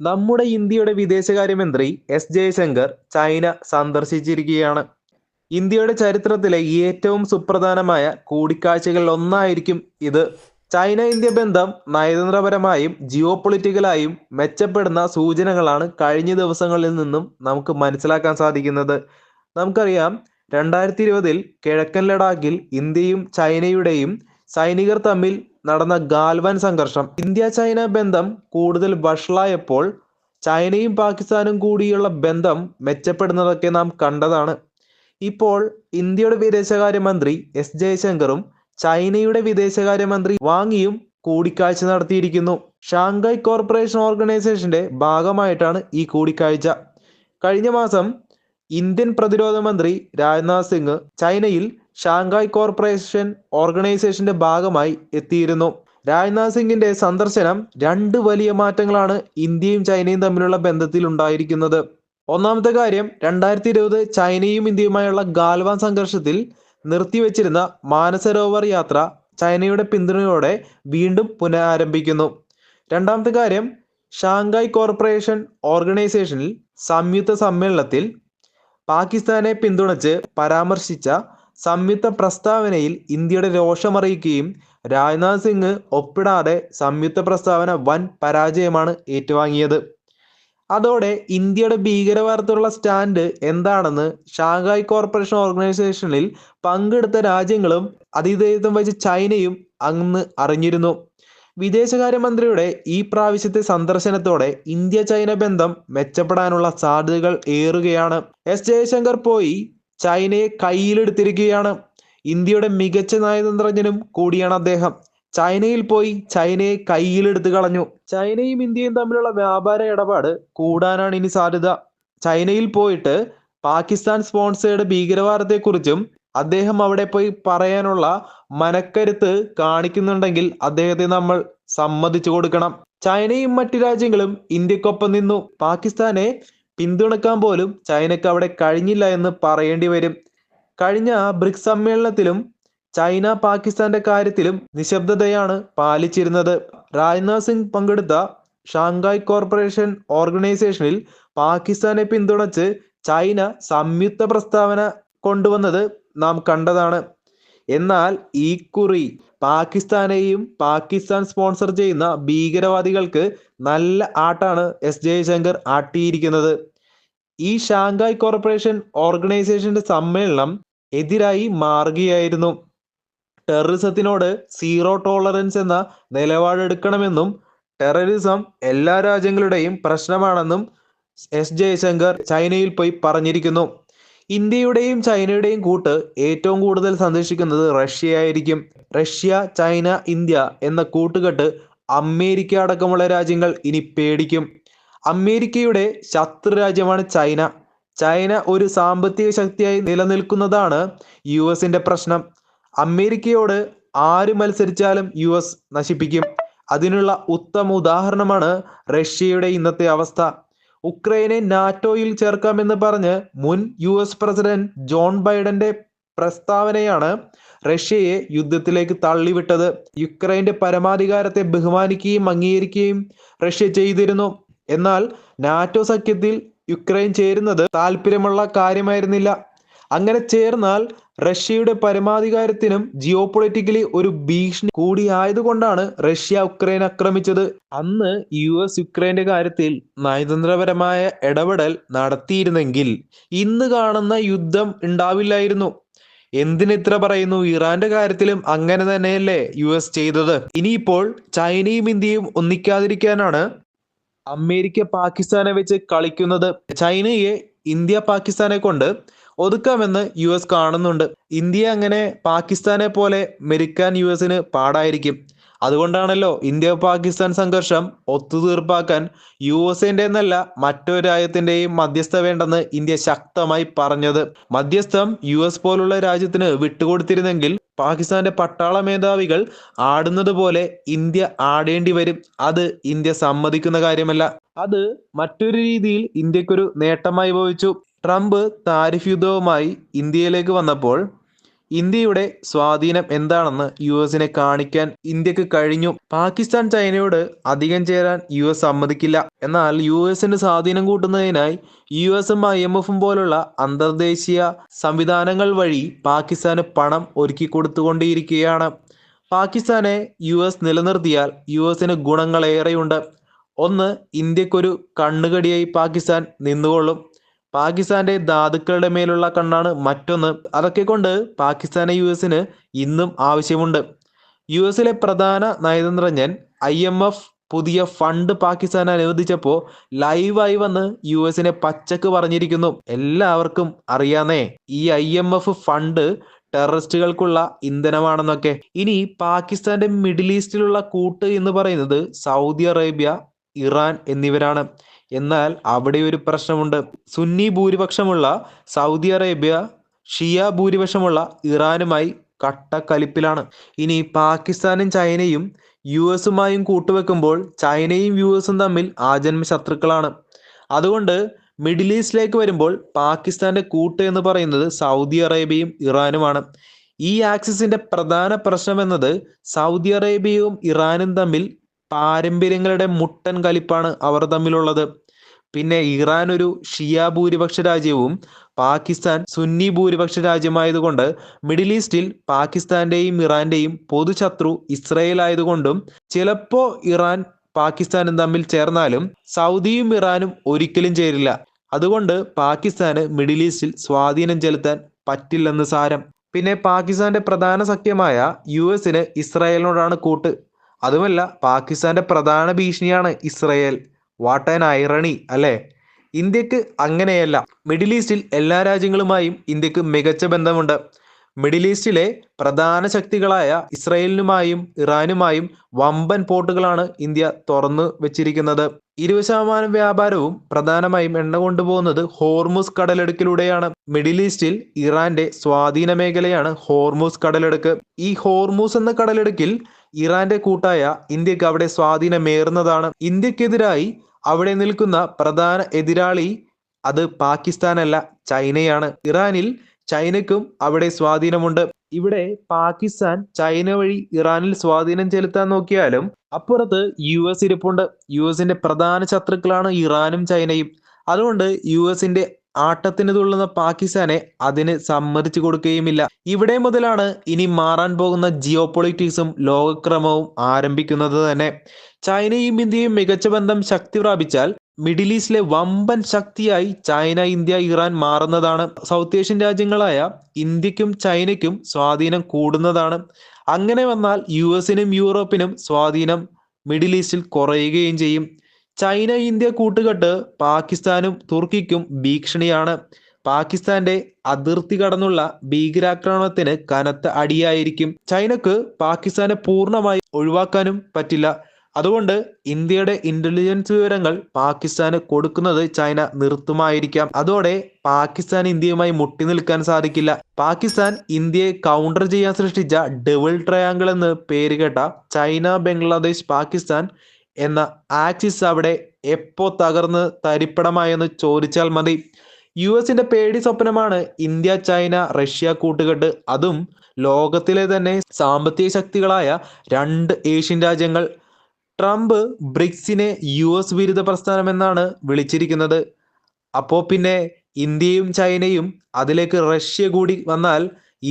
നമ്മുടെ ഇന്ത്യയുടെ വിദേശകാര്യമന്ത്രി എസ് ജയശങ്കർ ചൈന സന്ദർശിച്ചിരിക്കുകയാണ്. ഇന്ത്യയുടെ ചരിത്രത്തിലെ ഏറ്റവും സുപ്രധാനമായ കൂടിക്കാഴ്ചകളിൽ ഒന്നായിരിക്കും ഇത്. ചൈന ഇന്ത്യ ബന്ധം നയതന്ത്രപരമായും ജിയോ പൊളിറ്റിക്കലായും മെച്ചപ്പെടുന്ന സൂചനകളാണ് കഴിഞ്ഞ ദിവസങ്ങളിൽ നിന്നും നമുക്ക് മനസ്സിലാക്കാൻ സാധിക്കുന്നത്. നമുക്കറിയാം രണ്ടായിരത്തി ഇരുപതിൽ കിഴക്കൻ ലഡാക്കിൽ ഇന്ത്യയും ചൈനയുടെയും സൈനികർ തമ്മിൽ നടന്ന ഗാൽവാൻ സംഘർഷം. ഇന്ത്യ ചൈന ബന്ധം കൂടുതൽ വഷളായപ്പോൾ ചൈനയും പാകിസ്ഥാനും കൂടിയുള്ള ബന്ധം മെച്ചപ്പെടുന്നതൊക്കെ നാം കണ്ടതാണ്. ഇപ്പോൾ ഇന്ത്യയുടെ വിദേശകാര്യമന്ത്രി എസ് ജയശങ്കറും ചൈനയുടെ വിദേശകാര്യമന്ത്രി വാങ്ങിയും കൂടിക്കാഴ്ച നടത്തിയിരിക്കുന്നു. ഷാങ്കായ് കോർപ്പറേഷൻ ഓർഗനൈസേഷന്റെ ഭാഗമായിട്ടാണ് ഈ കൂടിക്കാഴ്ച. കഴിഞ്ഞ മാസം ഇന്ത്യൻ പ്രതിരോധ മന്ത്രി രാജ്നാഥ് സിംഗ് ചൈനയിൽ ഷാങ്കായ് കോർപ്പറേഷൻ ഓർഗനൈസേഷന്റെ ഭാഗമായി എത്തിയിരുന്നു. രാജ്നാഥ് സിംഗിന്റെ സന്ദർശനം രണ്ട് വലിയ മാറ്റങ്ങളാണ് ഇന്ത്യയും ചൈനയും തമ്മിലുള്ള ബന്ധത്തിൽ ഉണ്ടായിരിക്കുന്നത്. ഒന്നാമത്തെ കാര്യം രണ്ടായിരത്തി ഇരുപത് ചൈനയും ഇന്ത്യയുമായുള്ള ഗാൽവാൻ സംഘർഷത്തിൽ നിർത്തിവെച്ചിരുന്ന മാനസരോവർ യാത്ര ചൈനയുടെ പിന്തുണയോടെ വീണ്ടും പുനരാരംഭിക്കുന്നു. രണ്ടാമത്തെ കാര്യം ഷാങ്കായ് കോർപ്പറേഷൻ ഓർഗനൈസേഷനിൽ സംയുക്ത സമ്മേളനത്തിൽ പാകിസ്ഥാനെ പിന്തുണച്ച് പരാമർശിച്ച സംയുക്ത പ്രസ്താവനയിൽ ഇന്ത്യയുടെ രോഷമറിയിക്കുകയും രാജ്നാഥ് സിംഗ് ഒപ്പിടാതെ സംയുക്ത പ്രസ്താവന വൻ പരാജയമാണ് ഏറ്റുവാങ്ങിയത്. അതോടെ ഇന്ത്യയുടെ ഭീകരവാദത്തിലുള്ള സ്റ്റാൻഡ് എന്താണെന്ന് ഷാങ്ഹായ് കോർപ്പറേഷൻ ഓർഗനൈസേഷനിൽ പങ്കെടുത്ത രാജ്യങ്ങളും അതിഥേയത്വം വഹിച്ച ചൈനയും അന്ന് അറിഞ്ഞിരുന്നു. വിദേശകാര്യമന്ത്രിയുടെ ഈ പ്രാവശ്യത്തെ സന്ദർശനത്തോടെ ഇന്ത്യ ചൈന ബന്ധം മെച്ചപ്പെടാനുള്ള സാധ്യതകൾ ഏറുകയാണ്. എസ് ജയശങ്കർ പോയി ചൈനയെ കയ്യിലെടുത്തിരിക്കുകയാണ്. ഇന്ത്യയുടെ മികച്ച നയതന്ത്രജ്ഞനും കൂടിയാണ് അദ്ദേഹം. ചൈനയിൽ പോയി ചൈനയെ കയ്യിലെടുത്ത് കളഞ്ഞു. ചൈനയും ഇന്ത്യയും തമ്മിലുള്ള വ്യാപാര ഇടപാട് കൂടാനാണ് ഇനി സാധ്യത. ചൈനയിൽ പോയിട്ട് പാകിസ്ഥാൻ സ്പോൺസേഡ് ഭീകരവാദത്തെക്കുറിച്ചും അദ്ദേഹം അവിടെ പോയി പറയാനുള്ള മനക്കരുത്ത് കാണിക്കുന്നുണ്ടെങ്കിൽ അദ്ദേഹത്തെ നമ്മൾ സമ്മതിച്ചു കൊടുക്കണം. ചൈനയും മറ്റു രാജ്യങ്ങളും ഇന്ത്യക്കൊപ്പം നിന്നു. പാകിസ്ഥാനെ പിന്തുണക്കാൻ പോലും ചൈനയ്ക്ക് അവിടെ കഴിഞ്ഞില്ല എന്ന് പറയേണ്ടി വരും. കഴിഞ്ഞ ബ്രിക്സ് സമ്മേളനത്തിലും ചൈന പാകിസ്ഥാന്റെ കാര്യത്തിലും നിശബ്ദതയാണ് പാലിച്ചിരുന്നത്. രാജ്നാഥ് സിംഗ് പങ്കെടുത്ത ഷാങ്ഹായ് കോർപ്പറേഷൻ ഓർഗനൈസേഷനിൽ പാകിസ്ഥാനെ പിന്തുണച്ച് ചൈന സംയുക്ത പ്രസ്താവന കൊണ്ടുവന്നത് നാം കണ്ടതാണ്. എന്നാൽ ഈ കുറി പാകിസ്ഥാനെയും പാകിസ്ഥാൻ സ്പോൺസർ ചെയ്യുന്ന ഭീകരവാദികൾക്ക് നല്ല ആട്ടാണ് എസ് ജയശങ്കർ ആട്ടിയിരിക്കുന്നത്. ഈ ഷാങ്കായ് കോർപ്പറേഷൻ ഓർഗനൈസേഷന്റെ സമ്മേളനം എതിരായി മാറുകയായിരുന്നു. ടെററിസത്തിനോട് സീറോ ടോളറൻസ് എന്ന നിലപാടെടുക്കണമെന്നും ടെററിസം എല്ലാ രാജ്യങ്ങളുടെയും പ്രശ്നമാണെന്നും എസ് ജയശങ്കർ ചൈനയിൽ പോയി പറഞ്ഞിരിക്കുന്നു. ഇന്ത്യയുടെയും ചൈനയുടെയും കൂട്ട് ഏറ്റവും കൂടുതൽ സന്ദർശിക്കുന്നത് റഷ്യയായിരിക്കും. റഷ്യ ചൈന ഇന്ത്യ എന്ന കൂട്ടുകെട്ട് അമേരിക്ക അടക്കമുള്ള രാജ്യങ്ങൾ ഇനി പേടിക്കും. അമേരിക്കയുടെ ശത്രു രാജ്യമാണ് ചൈന. ചൈന ഒരു സാമ്പത്തിക ശക്തിയായി നിലനിൽക്കുന്നതാണ് യു എസിന്റെ പ്രശ്നം. അമേരിക്കയോട് ആര് മത്സരിച്ചാലും യു എസ് നശിപ്പിക്കും. അതിനുള്ള ഉത്തമ ഉദാഹരണമാണ് റഷ്യയുടെ ഇന്നത്തെ അവസ്ഥ. ഉക്രൈനെ നാറ്റോയിൽ ചേർക്കാമെന്ന് പറഞ്ഞ് മുൻ യു എസ് പ്രസിഡന്റ് ജോൺ ബൈഡന്റെ പ്രസ്താവനയാണ് റഷ്യയെ യുദ്ധത്തിലേക്ക് തള്ളിവിട്ടത്. യുക്രൈന്റെ പരമാധികാരത്തെ ബഹുമാനിക്കുകയും അംഗീകരിക്കുകയും റഷ്യ ചെയ്തിരുന്നു. എന്നാൽ നാറ്റോ സഖ്യത്തിൽ യുക്രൈൻ ചേരുന്നത് താല്പര്യമുള്ള കാര്യമായിരുന്നില്ല. അങ്ങനെ ചേർന്നാൽ റഷ്യയുടെ പരമാധികാരത്തിനും ജിയോ പൊളിറ്റിക്കലി ഒരു ഭീഷണി കൂടിയായതുകൊണ്ടാണ് റഷ്യ ഉക്രൈൻ ആക്രമിച്ചത്. അന്ന് യു എസ് യുക്രൈന്റെ കാര്യത്തിൽ നയതന്ത്രപരമായ ഇടപെടൽ നടത്തിയിരുന്നെങ്കിൽ ഇന്ന് കാണുന്ന യുദ്ധം ഉണ്ടാവില്ലായിരുന്നു. എന്തിനിത്ര പറയുന്നു? ഇറാന്റെ കാര്യത്തിലും അങ്ങനെ തന്നെയല്ലേ യു എസ് ചെയ്തത്. ഇനിയിപ്പോൾ ചൈനയും ഇന്ത്യയും ഒന്നിക്കാതിരിക്കാനാണ് അമേരിക്ക പാകിസ്ഥാനെ വെച്ച് കളിക്കുന്നത്. ചൈനയെ ഇന്ത്യ പാകിസ്ഥാനെ കൊണ്ട് ഒതുക്കാമെന്ന് യു എസ് കാണുന്നുണ്ട്. ഇന്ത്യ അങ്ങനെ പാകിസ്ഥാനെ പോലെ മെരുക്കാൻ യു എസിന് പാടായിരിക്കും. അതുകൊണ്ടാണല്ലോ ഇന്ത്യ പാകിസ്ഥാൻ സംഘർഷം ഒത്തുതീർപ്പാക്കാൻ യു എസിന്റെ എന്നല്ല മറ്റൊരു രാജ്യത്തിന്റെയും മധ്യസ്ഥ വേണ്ടെന്ന് ഇന്ത്യ ശക്തമായി പറഞ്ഞത്. മധ്യസ്ഥം യു എസ് പോലുള്ള രാജ്യത്തിന് വിട്ടുകൊടുത്തിരുന്നെങ്കിൽ പാകിസ്ഥാന്റെ പട്ടാള മേധാവികൾ ആടുന്നത് പോലെ ഇന്ത്യ ആടേണ്ടി വരും. അത് ഇന്ത്യ സമ്മതിക്കുന്ന കാര്യമല്ല. അത് മറ്റൊരു രീതിയിൽ ഇന്ത്യക്കൊരു നേട്ടമായി ഭവിച്ചു. ട്രംപ് താരിഫ് യുദ്ധവുമായി ഇന്ത്യയിലേക്ക് വന്നപ്പോൾ ഇന്ത്യയുടെ സ്വാധീനം എന്താണെന്ന് യു എസിനെ കാണിക്കാൻ ഇന്ത്യയ്ക്ക് കഴിഞ്ഞു. പാകിസ്ഥാൻ ചൈനയോട് അധികം ചേരാൻ യു എസ് സമ്മതിക്കില്ല. എന്നാൽ യു എസിന്റെ സ്വാധീനം കൂട്ടുന്നതിനായി യു എസും ഐ എം എഫും പോലുള്ള അന്തർദേശീയ സംവിധാനങ്ങൾ വഴി പാകിസ്ഥാന് പണം ഒരുക്കി കൊടുത്തുകൊണ്ടിരിക്കുകയാണ് പാകിസ്ഥാനെ യു എസ് നിലനിർത്തിയാൽ യു എസിന് ഗുണങ്ങളേറെയുണ്ട്. ഒന്ന് ഇന്ത്യക്കൊരു കണ്ണുകടിയായി പാകിസ്ഥാൻ നിന്നുകൊള്ളും. പാകിസ്ഥാന്റെ ധാതുക്കളുടെ മേലുള്ള കണ്ണാണ് മറ്റൊന്ന്. അതൊക്കെ കൊണ്ട് പാകിസ്ഥാനെ യു എസിന് ഇന്നും ആവശ്യമുണ്ട്. യു എസിലെ പ്രധാന നയതന്ത്രജ്ഞൻ ഐ എം എഫ് പുതിയ ഫണ്ട് പാകിസ്ഥാൻ അനുവദിച്ചപ്പോൾ ലൈവായി വന്ന് യു എസിനെ പച്ചക്ക് പറഞ്ഞിരിക്കുന്നു. എല്ലാവർക്കും അറിയാന്നേ. ഈ ഐ എം എഫ് ഫണ്ട് ടെററിസ്റ്റുകൾക്കുള്ള ഇന്ധനമാണെന്നൊക്കെ. ഇനി പാകിസ്ഥാന്റെ മിഡിൽ ഈസ്റ്റിലുള്ള കൂട്ട് എന്ന് പറയുന്നത് സൗദി അറേബ്യ ഇറാൻ എന്നിവരാണ്. എന്നാൽ അവിടെ ഒരു പ്രശ്നമുണ്ട്. സുന്നി ഭൂരിപക്ഷമുള്ള സൗദി അറേബ്യ ഷിയ ഭൂരിപക്ഷമുള്ള ഇറാനുമായി കട്ടക്കലിപ്പിലാണ്. ഇനി പാകിസ്ഥാനും ചൈനയും യു എസുമായും കൂട്ടുവെക്കുമ്പോൾ ചൈനയും യു എസും തമ്മിൽ ആജന്മ ശത്രുക്കളാണ്. അതുകൊണ്ട് മിഡിൽ ഈസ്റ്റിലേക്ക് വരുമ്പോൾ പാകിസ്ഥാന്റെ കൂട്ട് എന്ന് പറയുന്നത് സൗദി അറേബ്യയും ഇറാനുമാണ്. ഈ ആക്സിസിന്റെ പ്രധാന പ്രശ്നം എന്നത് സൗദി അറേബ്യയും ഇറാനും തമ്മിൽ പാരമ്പര്യങ്ങളുടെ മുട്ടൻ കലിപ്പാണ് അവർ തമ്മിലുള്ളത്. പിന്നെ ഇറാൻ ഒരു ഷിയ ഭൂരിപക്ഷ രാജ്യവും പാകിസ്ഥാൻ സുന്നി ഭൂരിപക്ഷ രാജ്യമായതുകൊണ്ട് മിഡിൽ ഈസ്റ്റിൽ പാകിസ്ഥാന്റെയും ഇറാന്റെയും പൊതുശത്രു ഇസ്രയേൽ ആയതുകൊണ്ടും ചിലപ്പോ ഇറാൻ പാകിസ്ഥാനും തമ്മിൽ ചേർന്നാലും സൗദിയും ഇറാനും ഒരിക്കലും ചേരില്ല. അതുകൊണ്ട് പാകിസ്ഥാന് മിഡിൽ ഈസ്റ്റിൽ സ്വാധീനം ചെലുത്താൻ പറ്റില്ലെന്ന് സാരം. പിന്നെ പാകിസ്ഥാന്റെ പ്രധാന സഖ്യമായ യു എസിന് ഇസ്രായേലിനോടാണ് കൂട്ട്. അതുമല്ല പാകിസ്ഥാന്റെ പ്രധാന ഭീഷണിയാണ് ഇസ്രയേൽ വാട്ട് ആൻ ഐറണി അല്ലേ? ഇന്ത്യയ്ക്ക് അങ്ങനെയല്ല. മിഡിൽ ഈസ്റ്റിൽ എല്ലാ രാജ്യങ്ങളുമായും ഇന്ത്യയ്ക്ക് മികച്ച ബന്ധമുണ്ട്. മിഡിൽ ഈസ്റ്റിലെ പ്രധാന ശക്തികളായ ഇസ്രയേലിനുമായും ഇറാനുമായും വമ്പൻ പോർട്ടുകളാണ് ഇന്ത്യ തുറന്നു വെച്ചിരിക്കുന്നത്. ഇരുപത് ശതമാനം വ്യാപാരവും പ്രധാനമായും എണ്ണ കൊണ്ടുപോകുന്നത് ഹോർമുസ് കടലെടുക്കിലൂടെയാണ്. മിഡിൽ ഈസ്റ്റിൽ ഇറാന്റെ സ്വാധീന മേഖലയാണ് ഹോർമുസ് കടലെടുക്ക്. ഈ ഹോർമുസ് എന്ന കടലെടുക്കിൽ ഇറാന്റെ കൂട്ടായ ഇന്ത്യയ്ക്ക് അവിടെ സ്വാധീനമേറുന്നതാണ്. ഇന്ത്യക്കെതിരായി അവിടെ നിൽക്കുന്ന പ്രധാന എതിരാളി അത് പാകിസ്ഥാനല്ല ചൈനയാണ്. ഇറാനിൽ ചൈനയ്ക്കും അവിടെ സ്വാധീനമുണ്ട്. ഇവിടെ പാകിസ്ഥാൻ ചൈന വഴി ഇറാനിൽ സ്വാധീനം ചെലുത്താൻ നോക്കിയാലും അപ്പുറത്ത് യു എസ് ഇരിപ്പുണ്ട്. യു എസിന്റെ പ്രധാന ശത്രുക്കളാണ് ഇറാനും ചൈനയും. അതുകൊണ്ട് യു എസിന്റെ ആട്ടത്തിന് തുള്ളുന്ന പാകിസ്ഥാനെ അതിന് സമ്മതിച്ചു കൊടുക്കുകയുമില്ല. ഇവിടെ മുതലാണ് ഇനി മാറാൻ പോകുന്ന ജിയോ പൊളിറ്റിക്സും ലോകക്രമവും ആരംഭിക്കുന്നത് തന്നെ. ചൈനയും ഇന്ത്യയും മികച്ച ബന്ധം ശക്തി പ്രാപിച്ചാൽ മിഡിൽ ഈസ്റ്റിലെ വമ്പൻ ശക്തിയായി ചൈന ഇന്ത്യ ഇറാൻ മാറുന്നതാണ്. സൗത്ത് ഏഷ്യൻ രാജ്യങ്ങളായ ഇന്ത്യക്കും ചൈനയ്ക്കും സ്വാധീനം കൂടുന്നതാണ്. അങ്ങനെ വന്നാൽ യു എസിനും യൂറോപ്പിനും സ്വാധീനം മിഡിൽ ഈസ്റ്റിൽ കുറയുകയും ചെയ്യും. ചൈന ഇന്ത്യ കൂട്ടുകെട്ട് പാകിസ്ഥാനും തുർക്കിക്കും ഭീഷണിയാണ്. പാകിസ്ഥാന്റെ അതിർത്തി കടന്നുള്ള ഭീകരാക്രമണത്തിന് കനത്ത അടിയായിരിക്കും. ചൈനക്ക് പാകിസ്ഥാനെ പൂർണമായി ഒഴിവാക്കാനും പറ്റില്ല. അതുകൊണ്ട് ഇന്ത്യയുടെ ഇന്റലിജൻസ് വിവരങ്ങൾ പാകിസ്ഥാന് കൊടുക്കുന്നത് ചൈന നിർത്തുമായിരിക്കാം. അതോടെ പാകിസ്ഥാൻ ഇന്ത്യയുമായി മുട്ടി നിൽക്കാൻ സാധിക്കില്ല. പാകിസ്ഥാൻ ഇന്ത്യയെ കൗണ്ടർ ചെയ്യാൻ സൃഷ്ടിച്ച ഡബിൾ ട്രയാങ്കിൾ എന്ന് പേരുകേട്ട ചൈന ബംഗ്ലാദേശ് പാകിസ്ഥാൻ എന്ന ആക്സിസ് അവിടെ എപ്പോ തകർന്ന് തരിപ്പണമായെന്ന് ചോദിച്ചാൽ മതി. യു എസിന്റെ പേടി സ്വപ്നമാണ് ഇന്ത്യ ചൈന റഷ്യ കൂട്ടുകെട്ട്. അതും ലോകത്തിലെ തന്നെ സാമ്പത്തിക ശക്തികളായ രണ്ട് ഏഷ്യൻ രാജ്യങ്ങൾ. ട്രംപ് ബ്രിക്സിനെ യു എസ് വിരുദ്ധ പ്രസ്ഥാനമെന്നാണ് വിളിച്ചിരിക്കുന്നത്. അപ്പോൾ പിന്നെ ഇന്ത്യയും ചൈനയും അതിലേക്ക് റഷ്യ കൂടി വന്നാൽ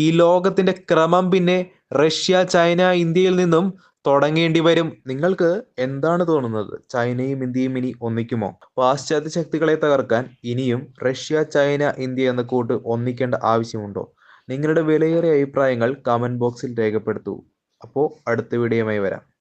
ഈ ലോകത്തിന്റെ ക്രമം പിന്നെ റഷ്യ ചൈന ഇന്ത്യയിൽ നിന്നും തുടങ്ങേണ്ടി വരും. നിങ്ങൾക്ക് എന്താണ് തോന്നുന്നത്? ചൈനയും ഇന്ത്യയും ഇനി ഒന്നിക്കുമോ? പാശ്ചാത്യ ശക്തികളെ തകർക്കാൻ ഇനിയും റഷ്യ ചൈന ഇന്ത്യ എന്ന കൂട്ട് ഒന്നിക്കേണ്ട ആവശ്യമുണ്ടോ? നിങ്ങളുടെ വിലയേറിയ അഭിപ്രായങ്ങൾ കമന്റ് ബോക്സിൽ രേഖപ്പെടുത്തൂ. അപ്പോൾ അടുത്ത വീഡിയോയുമായി വരാം.